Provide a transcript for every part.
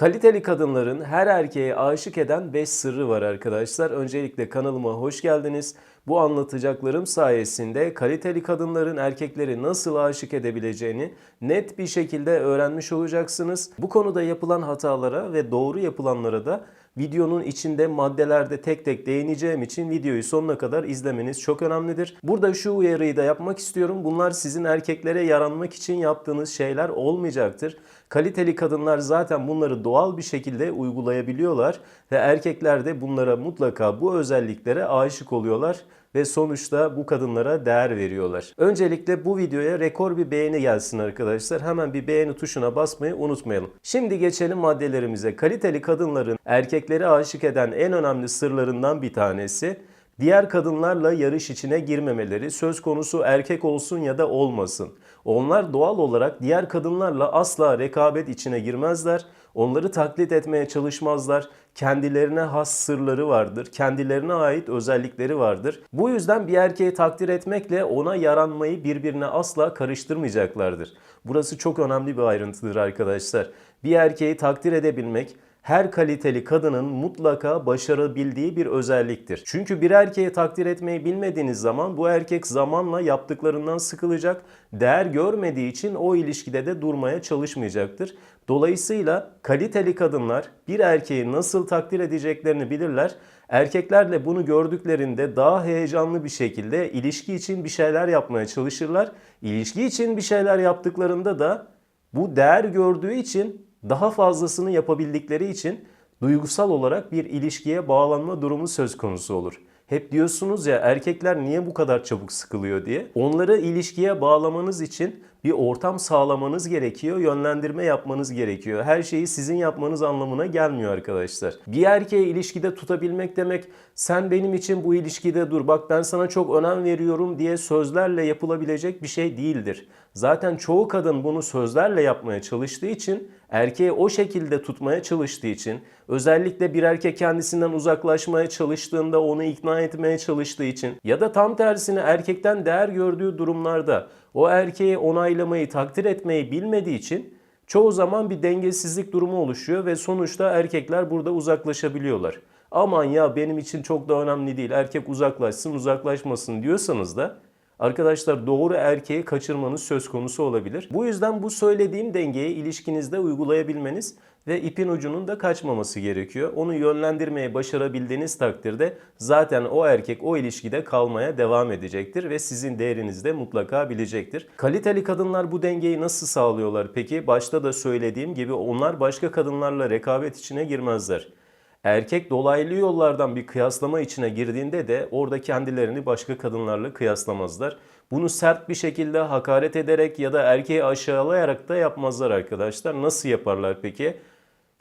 Kaliteli kadınların her erkeğe aşık eden 5 sırrı var arkadaşlar. Öncelikle kanalıma hoş geldiniz. Bu anlatacaklarım sayesinde kaliteli kadınların erkekleri nasıl aşık edebileceğini net bir şekilde öğrenmiş olacaksınız. Bu konuda yapılan hatalara ve doğru yapılanlara da videonun içinde maddelerde tek tek değineceğim için videoyu sonuna kadar izlemeniz çok önemlidir. Burada şu uyarıyı da yapmak istiyorum. Bunlar sizin erkeklere yaranmak için yaptığınız şeyler olmayacaktır. Kaliteli kadınlar zaten bunları doğal bir şekilde uygulayabiliyorlar ve erkekler de bunlara mutlaka bu özelliklere aşık oluyorlar ve sonuçta bu kadınlara değer veriyorlar. Öncelikle bu videoya rekor bir beğeni gelsin arkadaşlar. Hemen bir beğeni tuşuna basmayı unutmayalım. Şimdi geçelim maddelerimize. Kaliteli kadınların erkekleri aşık eden en önemli sırlarından bir tanesi diğer kadınlarla yarış içine girmemeleri söz konusu erkek olsun ya da olmasın. Onlar doğal olarak diğer kadınlarla asla rekabet içine girmezler. Onları taklit etmeye çalışmazlar. Kendilerine has sırları vardır. Kendilerine ait özellikleri vardır. Bu yüzden bir erkeği takdir etmekle ona yaranmayı birbirine asla karıştırmayacaklardır. Burası çok önemli bir ayrıntıdır arkadaşlar. Bir erkeği takdir edebilmek her kaliteli kadının mutlaka başarabildiği bir özelliktir. Çünkü bir erkeği takdir etmeyi bilmediğiniz zaman bu erkek zamanla yaptıklarından sıkılacak, değer görmediği için o ilişkide de durmaya çalışmayacaktır. Dolayısıyla kaliteli kadınlar bir erkeği nasıl takdir edeceklerini bilirler. Erkeklerle bunu gördüklerinde daha heyecanlı bir şekilde ilişki için bir şeyler yapmaya çalışırlar. İlişki için bir şeyler yaptıklarında da bu değer gördüğü için daha fazlasını yapabildikleri için duygusal olarak bir ilişkiye bağlanma durumu söz konusu olur. Hep diyorsunuz ya erkekler niye bu kadar çabuk sıkılıyor diye. Onları ilişkiye bağlamanız için bir ortam sağlamanız gerekiyor, yönlendirme yapmanız gerekiyor. Her şeyi sizin yapmanız anlamına gelmiyor arkadaşlar. Bir erkeği ilişkide tutabilmek demek sen benim için bu ilişkide dur bak ben sana çok önem veriyorum diye sözlerle yapılabilecek bir şey değildir. Zaten çoğu kadın bunu sözlerle yapmaya çalıştığı için erkeği o şekilde tutmaya çalıştığı için özellikle bir erkek kendisinden uzaklaşmaya çalıştığında onu ikna etmeye çalıştığı için ya da tam tersine erkekten değer gördüğü durumlarda o erkeği onaylamayı, takdir etmeyi bilmediği için çoğu zaman bir dengesizlik durumu oluşuyor ve sonuçta erkekler burada uzaklaşabiliyorlar. Aman ya benim için çok da önemli değil. Erkek uzaklaşsın, uzaklaşmasın diyorsanız da Arkadaşlar doğru erkeği kaçırmanız söz konusu olabilir. Bu yüzden bu söylediğim dengeyi ilişkinizde uygulayabilmeniz ve ipin ucunun da kaçmaması gerekiyor. Onu yönlendirmeye başarabildiğiniz takdirde zaten o erkek o ilişkide kalmaya devam edecektir ve sizin değerinizi de mutlaka bilecektir. Kaliteli kadınlar bu dengeyi nasıl sağlıyorlar peki? Başta da söylediğim gibi onlar başka kadınlarla rekabet içine girmezler. Erkek dolaylı yollardan bir kıyaslama içine girdiğinde de orada kendilerini başka kadınlarla kıyaslamazlar. Bunu sert bir şekilde hakaret ederek ya da erkeği aşağılayarak da yapmazlar arkadaşlar. Nasıl yaparlar peki?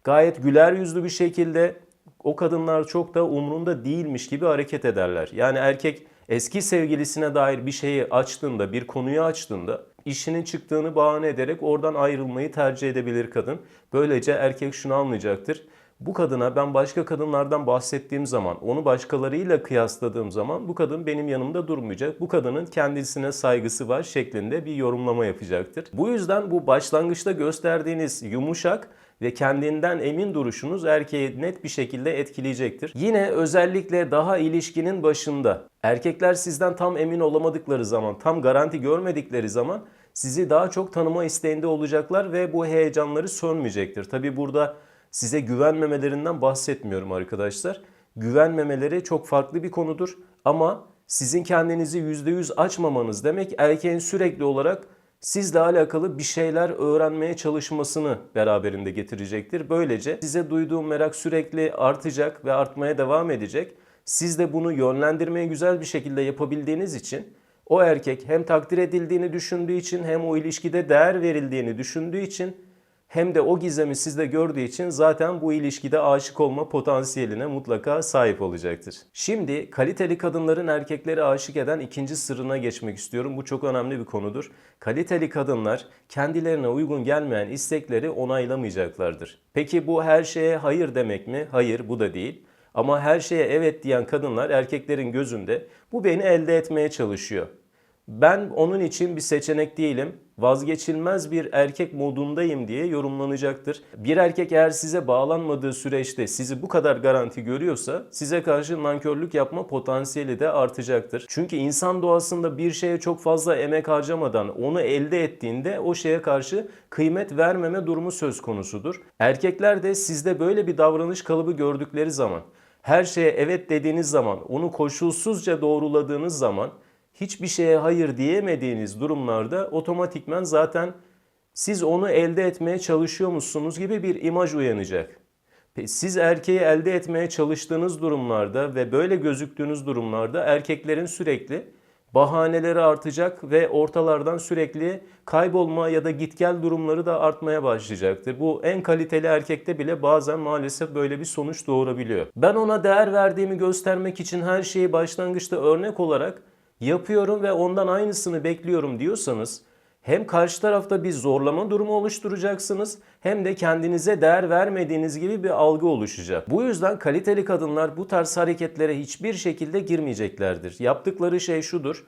Gayet güler yüzlü bir şekilde o kadınlar çok da umrunda değilmiş gibi hareket ederler. Yani erkek eski sevgilisine dair bir şeyi açtığında, bir konuyu açtığında işinin çıktığını bahane ederek oradan ayrılmayı tercih edebilir kadın. Böylece erkek şunu anlayacaktır. Bu kadına ben başka kadınlardan bahsettiğim zaman, onu başkalarıyla kıyasladığım zaman bu kadın benim yanımda durmayacak. Bu kadının kendisine saygısı var şeklinde bir yorumlama yapacaktır. Bu yüzden bu başlangıçta gösterdiğiniz yumuşak ve kendinden emin duruşunuz erkeği net bir şekilde etkileyecektir. Yine özellikle daha ilişkinin başında erkekler sizden tam emin olamadıkları zaman, tam garanti görmedikleri zaman sizi daha çok tanıma isteğinde olacaklar ve bu heyecanları sönmeyecektir. Tabi burada size güvenmemelerinden bahsetmiyorum arkadaşlar. Güvenmemeleri çok farklı bir konudur ama sizin kendinizi %100 açmamanız demek erkeğin sürekli olarak sizle alakalı bir şeyler öğrenmeye çalışmasını beraberinde getirecektir. Böylece size duyduğum merak sürekli artacak ve artmaya devam edecek. Siz de bunu yönlendirmeyi güzel bir şekilde yapabildiğiniz için o erkek hem takdir edildiğini düşündüğü için hem o ilişkide değer verildiğini düşündüğü için hem de o gizemi sizde gördüğü için zaten bu ilişkide aşık olma potansiyeline mutlaka sahip olacaktır. Şimdi kaliteli kadınların erkekleri aşık eden ikinci sırrına geçmek istiyorum. Bu çok önemli bir konudur. Kaliteli kadınlar kendilerine uygun gelmeyen istekleri onaylamayacaklardır. Peki bu her şeye hayır demek mi? Hayır bu da değil. Ama her şeye evet diyen kadınlar erkeklerin gözünde bu beni elde etmeye çalışıyor. Ben onun için bir seçenek değilim. Vazgeçilmez bir erkek modundayım diye yorumlanacaktır. Bir erkek eğer size bağlanmadığı süreçte sizi bu kadar garanti görüyorsa size karşı nankörlük yapma potansiyeli de artacaktır. Çünkü insan doğasında bir şeye çok fazla emek harcamadan onu elde ettiğinde o şeye karşı kıymet vermeme durumu söz konusudur. Erkekler de sizde böyle bir davranış kalıbı gördükleri zaman her şeye evet dediğiniz zaman, onu koşulsuzca doğruladığınız zaman hiçbir şeye hayır diyemediğiniz durumlarda otomatikmen zaten siz onu elde etmeye çalışıyormuşsunuz gibi bir imaj uyanacak. Siz erkeği elde etmeye çalıştığınız durumlarda ve böyle gözüktüğünüz durumlarda erkeklerin sürekli bahaneleri artacak ve ortalardan sürekli kaybolma ya da git gel durumları da artmaya başlayacaktır. Bu en kaliteli erkekte bile bazen maalesef böyle bir sonuç doğurabiliyor. Ben ona değer verdiğimi göstermek için her şeyi başlangıçta örnek olarak yapıyorum ve ondan aynısını bekliyorum diyorsanız hem karşı tarafta bir zorlama durumu oluşturacaksınız hem de kendinize değer vermediğiniz gibi bir algı oluşacak. Bu yüzden kaliteli kadınlar bu tarz hareketlere hiçbir şekilde girmeyeceklerdir. Yaptıkları şey şudur.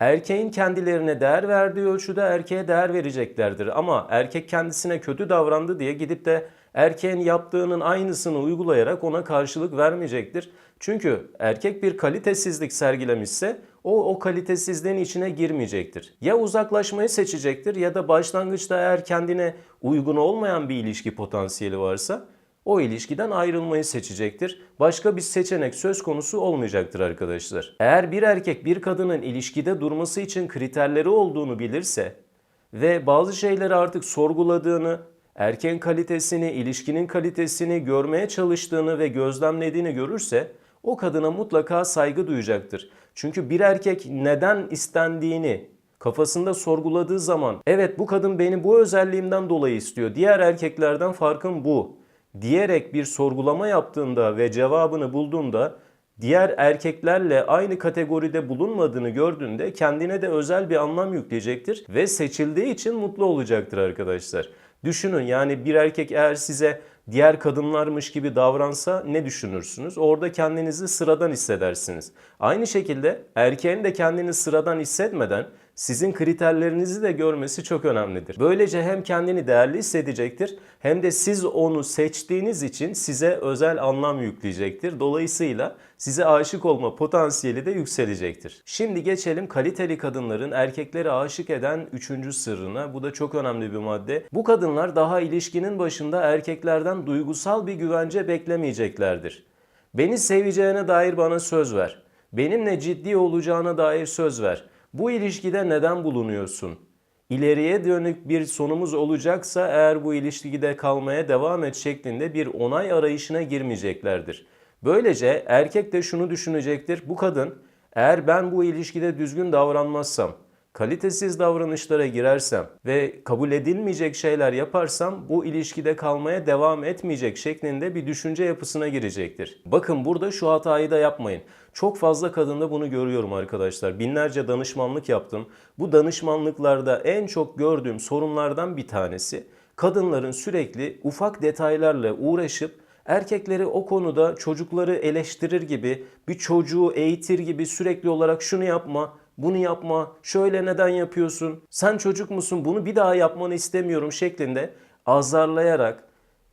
Erkeğin kendilerine değer verdiği ölçüde erkeğe değer vereceklerdir. Ama erkek kendisine kötü davrandı diye gidip de erkeğin yaptığının aynısını uygulayarak ona karşılık vermeyecektir. Çünkü erkek bir kalitesizlik sergilemişse o o kalitesizliğin içine girmeyecektir. Ya uzaklaşmayı seçecektir ya da başlangıçta eğer kendine uygun olmayan bir ilişki potansiyeli varsa o ilişkiden ayrılmayı seçecektir. Başka bir seçenek söz konusu olmayacaktır arkadaşlar. Eğer bir erkek bir kadının ilişkide durması için kriterleri olduğunu bilirse ve bazı şeyleri artık sorguladığını, erkeğin kalitesini, ilişkinin kalitesini görmeye çalıştığını ve gözlemlediğini görürse o kadına mutlaka saygı duyacaktır. Çünkü bir erkek neden istendiğini kafasında sorguladığı zaman evet bu kadın beni bu özelliğimden dolayı istiyor. Diğer erkeklerden farkım bu diyerek bir sorgulama yaptığında ve cevabını bulduğunda diğer erkeklerle aynı kategoride bulunmadığını gördüğünde kendine de özel bir anlam yükleyecektir ve seçildiği için mutlu olacaktır arkadaşlar. Düşünün yani bir erkek eğer size diğer kadınlarmış gibi davransa ne düşünürsünüz? Orada kendinizi sıradan hissedersiniz. Aynı şekilde erkeğin de kendini sıradan hissetmeden sizin kriterlerinizi de görmesi çok önemlidir. Böylece hem kendini değerli hissedecektir hem de siz onu seçtiğiniz için size özel anlam yükleyecektir. Dolayısıyla size aşık olma potansiyeli de yükselecektir. Şimdi geçelim kaliteli kadınların erkekleri aşık eden üçüncü sırrına. Bu da çok önemli bir madde. Bu kadınlar daha ilişkinin başında erkeklerden duygusal bir güvence beklemeyeceklerdir. Beni seveceğine dair bana söz ver. Benimle ciddi olacağına dair söz ver. Bu ilişkide neden bulunuyorsun? İleriye dönük bir sonumuz olacaksa eğer bu ilişkide kalmaya devam et şeklinde bir onay arayışına girmeyeceklerdir. Böylece erkek de şunu düşünecektir. Bu kadın eğer ben bu ilişkide düzgün davranmazsam, kalitesiz davranışlara girersem ve kabul edilmeyecek şeyler yaparsam bu ilişkide kalmaya devam etmeyecek şeklinde bir düşünce yapısına girecektir. Bakın burada şu hatayı da yapmayın. Çok fazla kadında bunu görüyorum arkadaşlar. Binlerce danışmanlık yaptım. Bu danışmanlıklarda en çok gördüğüm sorunlardan bir tanesi kadınların sürekli ufak detaylarla uğraşıp erkekleri o konuda çocukları eleştirir gibi, bir çocuğu eğitir gibi sürekli olarak şunu yapma, bunu yapma, şöyle neden yapıyorsun, sen çocuk musun bunu bir daha yapmanı istemiyorum şeklinde azarlayarak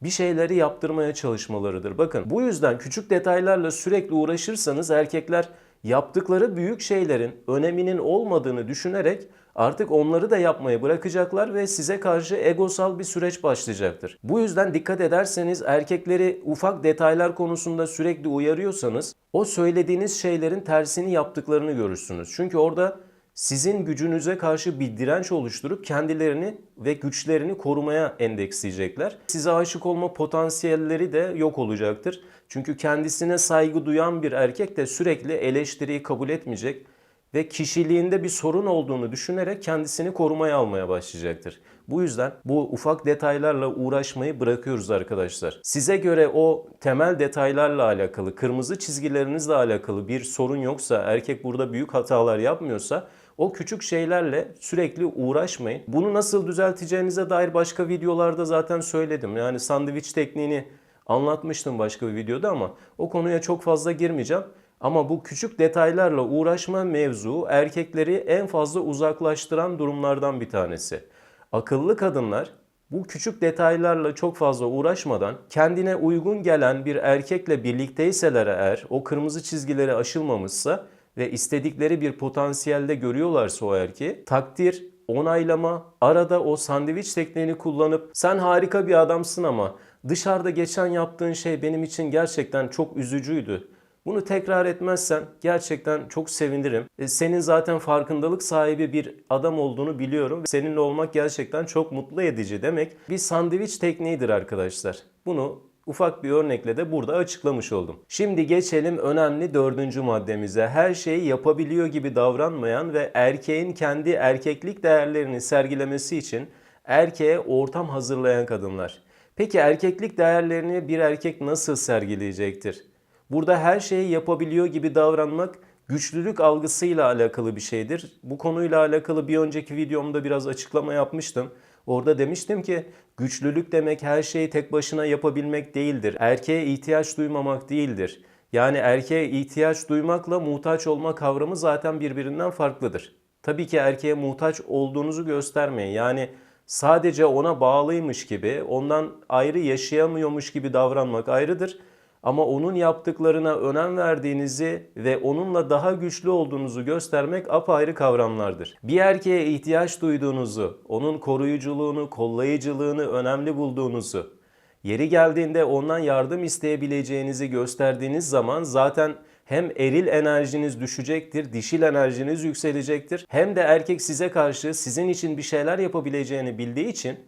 bir şeyleri yaptırmaya çalışmalarıdır. Bakın bu yüzden küçük detaylarla sürekli uğraşırsanız erkekler yaptıkları büyük şeylerin öneminin olmadığını düşünerek artık onları da yapmayı bırakacaklar ve size karşı egosal bir süreç başlayacaktır. Bu yüzden dikkat ederseniz erkekleri ufak detaylar konusunda sürekli uyarıyorsanız o söylediğiniz şeylerin tersini yaptıklarını görürsünüz. Çünkü orada sizin gücünüze karşı bir direnç oluşturup kendilerini ve güçlerini korumaya endeksleyecekler. Size aşık olma potansiyelleri de yok olacaktır. Çünkü kendisine saygı duyan bir erkek de sürekli eleştiriyi kabul etmeyecek ve kişiliğinde bir sorun olduğunu düşünerek kendisini korumaya almaya başlayacaktır. Bu yüzden bu ufak detaylarla uğraşmayı bırakıyoruz arkadaşlar. Size göre o temel detaylarla alakalı, kırmızı çizgilerinizle alakalı bir sorun yoksa, erkek burada büyük hatalar yapmıyorsa o küçük şeylerle sürekli uğraşmayın. Bunu nasıl düzelteceğinize dair başka videolarda zaten söyledim. Yani sandviç tekniğini anlatmıştım başka bir videoda ama o konuya çok fazla girmeyeceğim. Ama bu küçük detaylarla uğraşma mevzu erkekleri en fazla uzaklaştıran durumlardan bir tanesi. Akıllı kadınlar bu küçük detaylarla çok fazla uğraşmadan kendine uygun gelen bir erkekle birlikteyseler eğer o kırmızı çizgileri aşılmamışsa ve istedikleri bir potansiyelde görüyorlarsa o erkeği takdir, onaylama, arada o sandviç tekniğini kullanıp sen harika bir adamsın ama dışarıda geçen yaptığın şey benim için gerçekten çok üzücüydü. Bunu tekrar etmezsen gerçekten çok sevinirim. E, Senin zaten farkındalık sahibi bir adam olduğunu biliyorum. Seninle olmak gerçekten çok mutlu edici demek bir sandviç tekniğidir arkadaşlar. Bunu ufak bir örnekle de burada açıklamış oldum. Şimdi geçelim önemli dördüncü maddemize. Her şeyi yapabiliyor gibi davranmayan ve erkeğin kendi erkeklik değerlerini sergilemesi için erkeğe ortam hazırlayan kadınlar. Peki erkeklik değerlerini bir erkek nasıl sergileyecektir? Burada her şeyi yapabiliyor gibi davranmak güçlülük algısıyla alakalı bir şeydir. Bu konuyla alakalı bir önceki videomda biraz açıklama yapmıştım. Orada demiştim ki güçlülük demek her şeyi tek başına yapabilmek değildir. Erkeğe ihtiyaç duymamak değildir. Yani erkeğe ihtiyaç duymakla muhtaç olma kavramı zaten birbirinden farklıdır. Tabii ki erkeğe muhtaç olduğunuzu göstermeyin. Yani sadece ona bağlıymış gibi, ondan ayrı yaşayamıyormuş gibi davranmak ayrıdır. Ama onun yaptıklarına önem verdiğinizi ve onunla daha güçlü olduğunuzu göstermek apayrı kavramlardır. Bir erkeğe ihtiyaç duyduğunuzu, onun koruyuculuğunu, kollayıcılığını önemli bulduğunuzu, yeri geldiğinde ondan yardım isteyebileceğinizi gösterdiğiniz zaman zaten hem eril enerjiniz düşecektir, dişil enerjiniz yükselecektir. Hem de erkek size karşı sizin için bir şeyler yapabileceğini bildiği için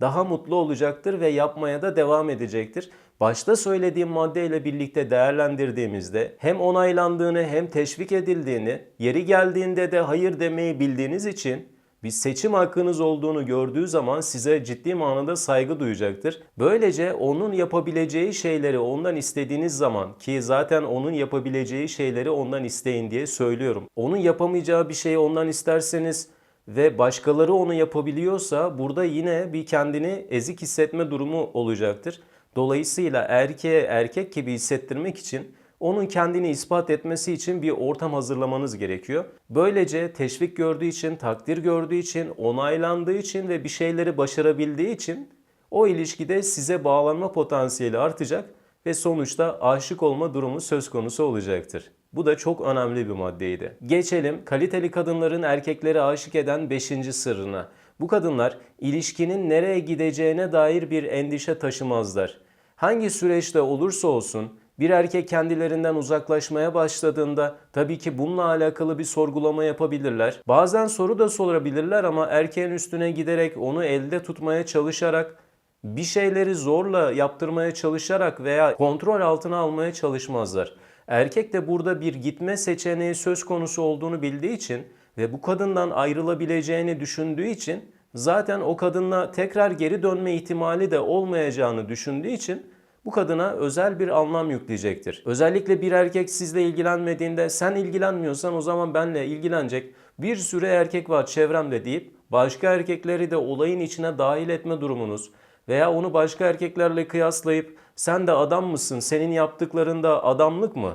daha mutlu olacaktır ve yapmaya da devam edecektir. Başta söylediğim maddeyle birlikte değerlendirdiğimizde hem onaylandığını hem teşvik edildiğini, yeri geldiğinde de hayır demeyi bildiğiniz için bir seçim hakkınız olduğunu gördüğü zaman size ciddi manada saygı duyacaktır. Böylece onun yapabileceği şeyleri ondan istediğiniz zaman ki zaten onun yapabileceği şeyleri ondan isteyin diye söylüyorum. Onun yapamayacağı bir şeyi ondan isterseniz ve başkaları onu yapabiliyorsa burada yine bir kendini ezik hissetme durumu olacaktır. Dolayısıyla erkeğe erkek gibi hissettirmek için onun kendini ispat etmesi için bir ortam hazırlamanız gerekiyor. Böylece teşvik gördüğü için, takdir gördüğü için, onaylandığı için ve bir şeyleri başarabildiği için o ilişkide size bağlanma potansiyeli artacak ve sonuçta aşık olma durumu söz konusu olacaktır. Bu da çok önemli bir maddeydi. Geçelim kaliteli kadınların erkekleri aşık eden 5. sırrına. Bu kadınlar ilişkinin nereye gideceğine dair bir endişe taşımazlar. Hangi süreçte olursa olsun bir erkek kendilerinden uzaklaşmaya başladığında tabii ki bununla alakalı bir sorgulama yapabilirler. Bazen soru da sorabilirler ama erkeğin üstüne giderek onu elde tutmaya çalışarak bir şeyleri zorla yaptırmaya çalışarak veya kontrol altına almaya çalışmazlar. Erkek de burada bir gitme seçeneği söz konusu olduğunu bildiği için ve bu kadından ayrılabileceğini düşündüğü için zaten o kadınla tekrar geri dönme ihtimali de olmayacağını düşündüğü için bu kadına özel bir anlam yükleyecektir. Özellikle bir erkek sizle ilgilenmediğinde sen ilgilenmiyorsan o zaman benle ilgilenecek bir sürü erkek var çevremde deyip başka erkekleri de olayın içine dahil etme durumunuz veya onu başka erkeklerle kıyaslayıp sen de adam mısın, senin yaptıklarında adamlık mı?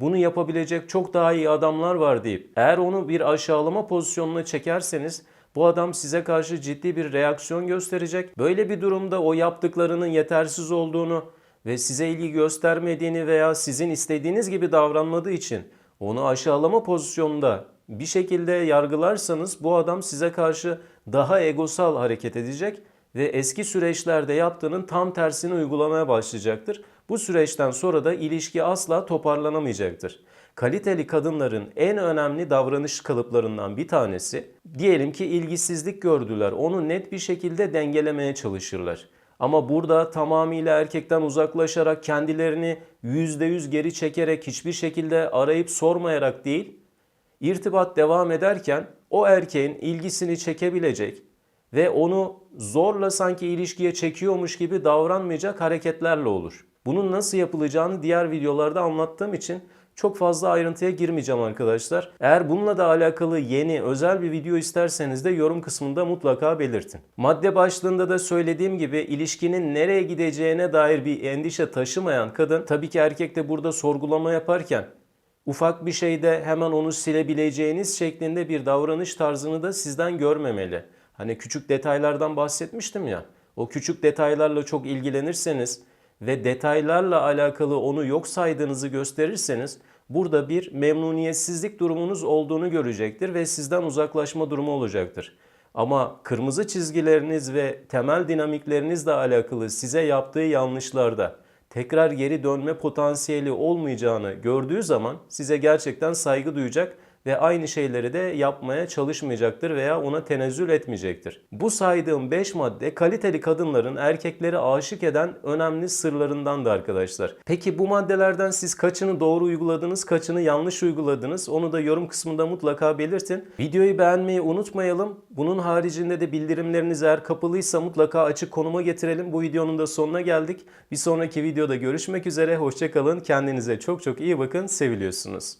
Bunu yapabilecek çok daha iyi adamlar var deyip eğer onu bir aşağılama pozisyonuna çekerseniz bu adam size karşı ciddi bir reaksiyon gösterecek. Böyle bir durumda o yaptıklarının yetersiz olduğunu ve size ilgi göstermediğini veya sizin istediğiniz gibi davranmadığı için onu aşağılama pozisyonunda bir şekilde yargılarsanız bu adam size karşı daha egosal hareket edecek ve eski süreçlerde yaptığının tam tersini uygulamaya başlayacaktır. Bu süreçten sonra da ilişki asla toparlanamayacaktır. Kaliteli kadınların en önemli davranış kalıplarından bir tanesi diyelim ki ilgisizlik gördüler. Onu net bir şekilde dengelemeye çalışırlar. Ama burada tamamıyla erkekten uzaklaşarak kendilerini %100 geri çekerek hiçbir şekilde arayıp sormayarak değil, irtibat devam ederken o erkeğin ilgisini çekebilecek ve onu zorla sanki ilişkiye çekiyormuş gibi davranmayacak hareketlerle olur. Bunun nasıl yapılacağını diğer videolarda anlattığım için çok fazla ayrıntıya girmeyeceğim arkadaşlar. Eğer bununla da alakalı yeni özel bir video isterseniz de yorum kısmında mutlaka belirtin. Madde başlığında da söylediğim gibi ilişkinin nereye gideceğine dair bir endişe taşımayan kadın tabii ki erkek de burada sorgulama yaparken ufak bir şeyde hemen onu silebileceğiniz şeklinde bir davranış tarzını da sizden görmemeli. Hani küçük detaylardan bahsetmiştim ya. O küçük detaylarla çok ilgilenirseniz ve detaylarla alakalı onu yok saydığınızı gösterirseniz burada bir memnuniyetsizlik durumunuz olduğunu görecektir ve sizden uzaklaşma durumu olacaktır. Ama kırmızı çizgileriniz ve temel dinamiklerinizle alakalı size yaptığı yanlışlarda tekrar geri dönme potansiyeli olmayacağını gördüğü zaman size gerçekten saygı duyacak ve aynı şeyleri de yapmaya çalışmayacaktır veya ona tenezzül etmeyecektir. Bu saydığım 5 madde kaliteli kadınların erkekleri aşık eden önemli sırlarındandı arkadaşlar. Peki bu maddelerden siz kaçını doğru uyguladınız, kaçını yanlış uyguladınız? Onu da yorum kısmında mutlaka belirtin. Videoyu beğenmeyi unutmayalım. Bunun haricinde de bildirimleriniz eğer kapalıysa mutlaka açık konuma getirelim. Bu videonun da sonuna geldik. Bir sonraki videoda görüşmek üzere. Hoşçakalın. Kendinize çok çok iyi bakın. Seviliyorsunuz.